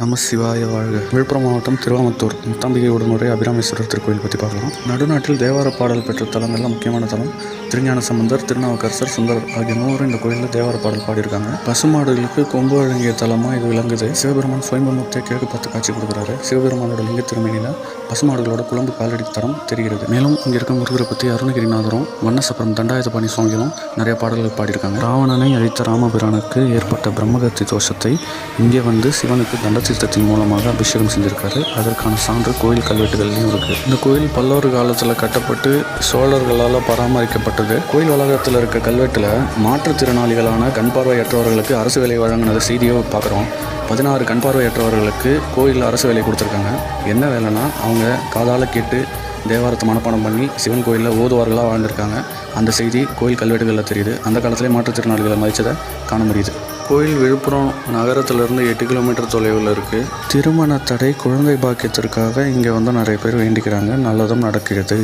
நம்ம சிவாய வாழ்க. விழுப்புரம் மாவட்டம் திருவாமத்தூர். முத்தாம்பிகை உடனுரை அபிராமேஸ்வரர் திருக்கோயில் பற்றி பார்க்கலாம். நடுநாட்டில் தேவார பாடல் பெற்ற தலங்கள்ல முக்கியமான தலம். திருஞான சம்பந்தர் திருநாவுக்கரசர் சுந்தரர் ஆகிய மூவரும் இந்த கோயிலில் தேவார பாடல் பாடியிருக்காங்க. பசுமாடுகளுக்கு கொம்பு வழங்கிய தலமாக இது விளங்குது. சிவபெருமான் சுயம்பமுத்தை கிழக்கு பார்த்து காட்சி கொடுக்குறாரு. சிவபெருமானோட லிங்க திருமணியில் பசுமாடுகளோட குழம்பு காலடி தரம் தெரிகிறது. மேலும் இங்கே இருக்க முருகரை பற்றி அருணகிரிநாதரும் வண்ணசப்பரம் தண்டாயுதபாணி சுவாமிகளும் நிறைய பாடல்கள் பாடியிருக்காங்க. ராவணனை அழித்த ராமபிரானுக்கு ஏற்பட்ட பிரம்மகத்தி தோஷத்தை இங்கே வந்து சிவனுக்கு தீர்த்தத்தின் மூலமாக அபிஷேகம் செஞ்சிருக்காரு. அதற்கான சான்று கோயில் கல்வெட்டுகள்லையும் இருக்கு. இந்த கோயில் பல்லவர் காலத்தில் கட்டப்பட்டு சோழர்களால் பராமரிக்கப்பட்டது. கோயில் வளாகத்தில் இருக்க கல்வெட்டில் மாற்றுத்திறனாளிகளான கண் பார்வையற்றவர்களுக்கு அரசு வேலை வழங்கினது செய்தியோ பார்க்குறோம் பதினாறு கண் பார்வையற்றவர்களுக்கு கோயிலில் அரசு வேலை கொடுத்துருக்காங்க. என்ன வேலைன்னா அவங்க காதால் கேட்டு தேவாரத்தை மனப்பாடம் பண்ணி சிவன் கோயிலில் ஓதுவார்களாக வாழ்ந்திருக்காங்க. அந்த செய்தி கோயில் கல்வெட்டுகளில் தெரியுது. அந்த காலத்திலே மாற்றுத்திறனாளிகளை மதித்ததை காண முடியுது. கோயில் விழுப்புரம் நகரத்திலிருந்து எட்டு கிலோமீட்டர் தொலைவில் இருக்குது திருமண தடை குழந்தை பாக்கியத்திற்காக இங்கே வந்து நிறைய பேர் வேண்டிக்கிறாங்க. நல்லதும் நடக்கிறது